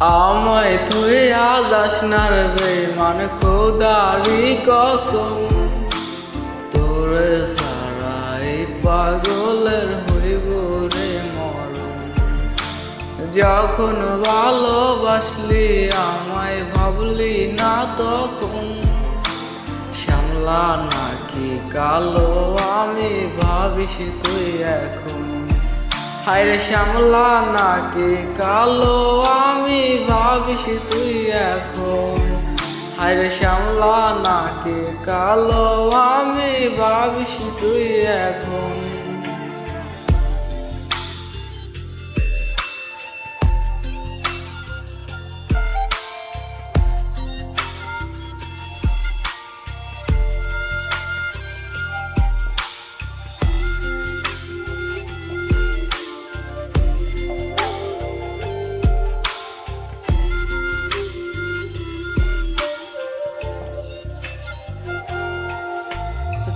আমায় তুই আজ আসনার বেমান খোদারি কসম। তোরে সারা এই পাগলের হইব রে মরণ। যখন ভালোবাসলি, আমায় ভাবলি না তখন। শ্যামলা নাকি কালো, আমি ভাবিস তুই এখন। হায়রে শ্যামলা নাকি কালো আমি ভাবিস তুই এখন? হায়রে শ্যামলা নাকে কালো আমি ভাবিস তুই এখন?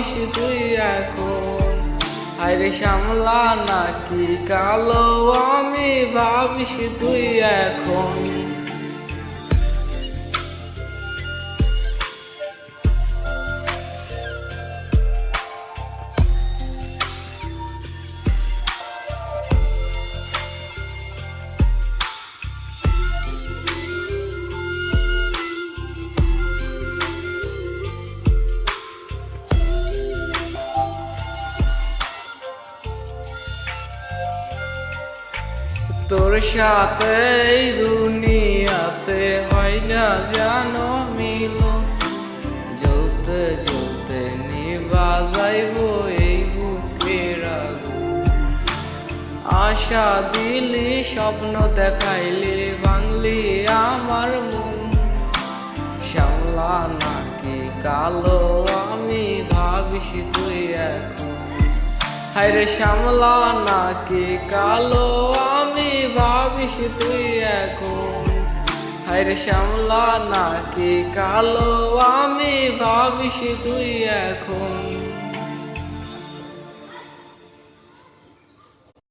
ভাবিস তুই এখন? আরে শ্যামলা নাকি কালো? আমি ভাবিস তুই এখন? তোর সাথে দুনিয়াতে হয় না জানো মিল। জ্বলতে জ্বলতে নিবা যাইব এই বুকের আশা দিলি, স্বপ্ন দেখাইলি বাংলি আমার মন। শ্যামলা নাকি কালো, আমি ভাবিস তুই এখন। হায় রে শ্যামলা নাকি কালো ভাবিস তুই এখন? হায়রে শ্যামলা নাকি কালো? আমি ভাবিস তুই এখন।